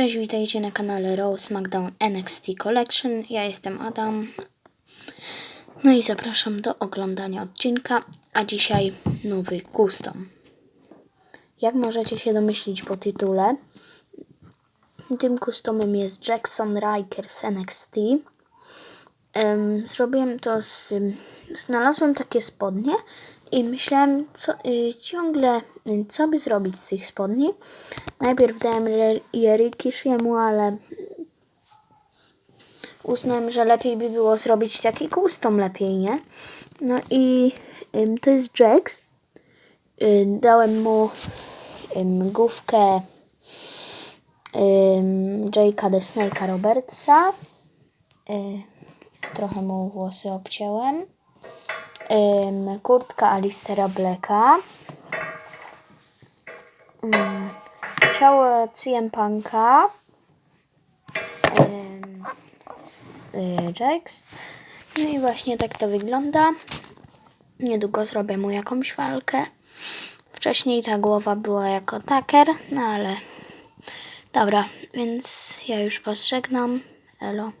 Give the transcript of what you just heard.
Cześć, witajcie na kanale Rose SmackDown NXT Collection. Ja jestem Adam. No i zapraszam do oglądania odcinka, a dzisiaj nowy custom. Jak możecie się domyślić po tytule, tym customem jest Jackson Riker z NXT. Em, zrobiłem to z... Znalazłem takie spodnie i myślałem co, y, ciągle, y, co by zrobić z tych spodni. Najpierw dałem je- je Rikishiemu, ale uznałem, że lepiej by było zrobić taki custom lepiej, nie? No i ym, to jest Jax. Y, dałem mu ym, główkę ym, Jake'a the Snake'a Robertsa. Y, trochę mu włosy obcięłem. Ym, kurtka Alistera Blacka. Ym, ciało CM Punka. Y, Jax. No i właśnie tak to wygląda. Niedługo zrobię mu jakąś walkę. Wcześniej ta głowa była jako taker, no ale dobra, więc ja już was żegnam. Elo.